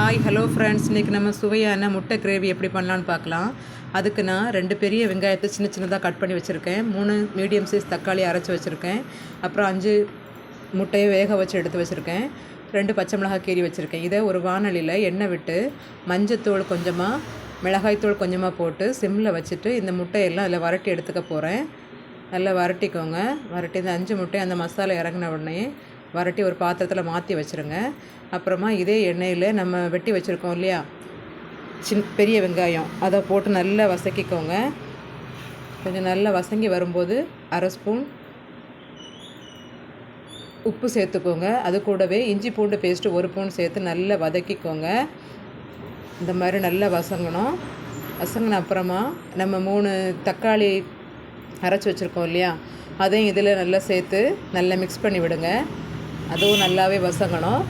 Hi hello friends இன்றைக்கி நம்ம சுவையான முட்டை கிரேவி எப்படி பண்ணலான்னு பார்க்கலாம். அதுக்கு நான் ரெண்டு பெரிய வெங்காயத்தை சின்ன சின்னதாக கட் பண்ணி வச்சுருக்கேன். மூணு மீடியம் சைஸ் தக்காளி அரைச்சி வச்சுருக்கேன். அப்புறம் அஞ்சு முட்டையை வேக வச்சு எடுத்து வச்சுருக்கேன். ரெண்டு பச்சை மிளகாய் கீரி வச்சுருக்கேன். இதை ஒரு வானொலியில் எண்ணெய் விட்டு மஞ்சத்தூள் கொஞ்சமாக மிளகாய்த்தூள் கொஞ்சமாக போட்டு சிம்மில் வச்சுட்டு இந்த முட்டையெல்லாம் அதில் வரட்டி எடுத்துக்க போகிறேன் நல்லா வரட்டிக்கோங்க வரட்டி இந்த அஞ்சு முட்டை அந்த மசாலா இறங்கின உடனே வரட்டி ஒரு பாத்திரத்தில் மாற்றி வச்சுருங்க. அப்புறமா இதே எண்ணெயில் நம்ம வெட்டி வச்சுருக்கோம் இல்லையா? சின் பெரிய வெங்காயம். அதை போட்டு நல்லா வசக்கிக்கோங்க. கொஞ்சம் நல்லா வசங்கி வரும்போது அரை ஸ்பூன் உப்பு சேர்த்துக்கோங்க. அது கூடவே இஞ்சி பூண்டு பேஸ்ட்டு ஒரு பூண்டு சேர்த்து நல்லா வதக்கிக்கோங்க. இந்த மாதிரி நல்லா வசங்கணும். வசங்கின அப்புறமா நம்ம மூணு தக்காளி அரைச்சி வச்சுருக்கோம் இல்லையா? அதையும் இதில் நல்லா சேர்த்து நல்லா மிக்ஸ் பண்ணி விடுங்க. அதுவும் நல்லாவே வசங்கணும்.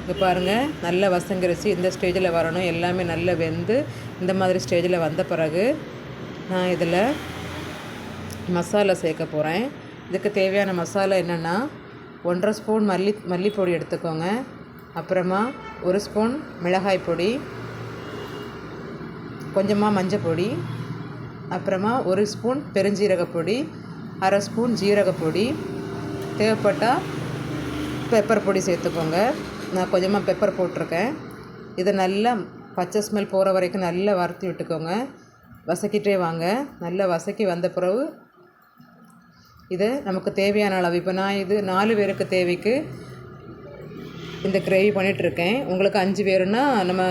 இங்கே பாருங்கள் நல்லா வசங்கிருச்சு இந்த ஸ்டேஜில் வரணும். எல்லாமே நல்லா வெந்து இந்த மாதிரி ஸ்டேஜில் வந்த பிறகு நான் இதில் மசாலா சேர்க்க போகிறேன் இதுக்கு தேவையான மசாலா என்னென்னா ஒன்றரை ஸ்பூன் மல்லி மல்லிப்பொடி எடுத்துக்கோங்க. அப்புறமா ஒரு ஸ்பூன் மிளகாய் பொடி கொஞ்சமாக மஞ்சப்பொடி அப்புறமா ஒரு ஸ்பூன் பெருஞ்சீரகப்பொடி அரை ஸ்பூன் ஜீரகப்பொடி தேவைப்பட்டால் பெப்பர் பொடி சேர்த்துக்கோங்க. நான் கொஞ்சமாக பெப்பர் போட்டிருக்கேன். இதை நல்லா பச்சை ஸ்மெல் போகிற வரைக்கும் நல்லா வறுத்தி விட்டுக்கோங்க. வசக்கிட்டே வாங்க. நல்லா வசக்கி வந்த பிறகு இது நமக்கு தேவையான அளவு. இப்போ நான் இது நாலு பேருக்கு தேவைக்கு இந்த கிரேவி பண்ணிகிட்ருக்கேன் உங்களுக்கு அஞ்சு பேருன்னா நம்ம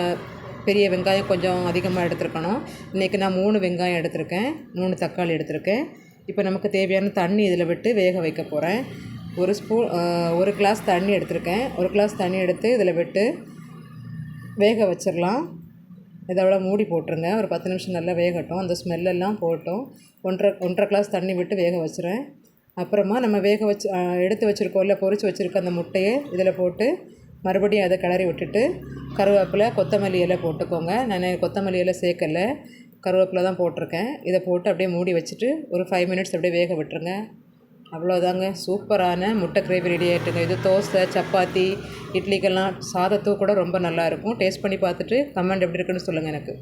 பெரிய வெங்காயம் கொஞ்சம் அதிகமாக எடுத்துருக்கணும். இன்றைக்கி நான் மூணு வெங்காயம் எடுத்திருக்கேன். மூணு தக்காளி எடுத்திருக்கேன். இப்போ நமக்கு தேவையான தண்ணி இதில் விட்டு வேக வைக்க போகிறேன் ஒரு ஸ்பூன் ஒரு கிளாஸ் தண்ணி எடுத்திருக்கேன். ஒரு கிளாஸ் தண்ணி எடுத்து இதில் விட்டு வேக வச்சிடலாம். இதோட மூடி போட்டுருங்க. ஒரு பத்து நிமிஷம் நல்லா வேகட்டும். அந்த ஸ்மெல்லெல்லாம் போட்டோம் ஒன்றரை ஒன்றரை கிளாஸ் தண்ணி விட்டு வேக வச்சுறேன் அப்புறமா நம்ம வேக வச்சு எடுத்து வச்சுருக்கோம்ல பொறிச்சு வச்சுருக்க அந்த முட்டையை இதில் போட்டு மறுபடியும் அதை கிளறி விட்டுட்டு கருவேப்பிலை கொத்தமல்லி இலை போட்டுக்கோங்க. நான் கொத்தமல்லி இலை சேர்க்கலை. கருவேப்பிலை தான் போட்டிருக்கேன். இதை போட்டு அப்படியே மூடி வச்சுட்டு ஒரு ஃபைவ் மினிட்ஸ் அப்படியே வேக விட்டுருங்க. அவ்வளோதாங்க சூப்பரான முட்டை கிரேவி ரெடி ஆகிட்டுங்க இது தோசை சப்பாத்தி இட்லிக்கெல்லாம் சாதத்துக்கு கூட ரொம்ப நல்லாயிருக்கும் டேஸ்ட் பண்ணி பார்த்துட்டு கமெண்ட் எப்படி இருக்குன்னு சொல்லுங்கள் எனக்கு.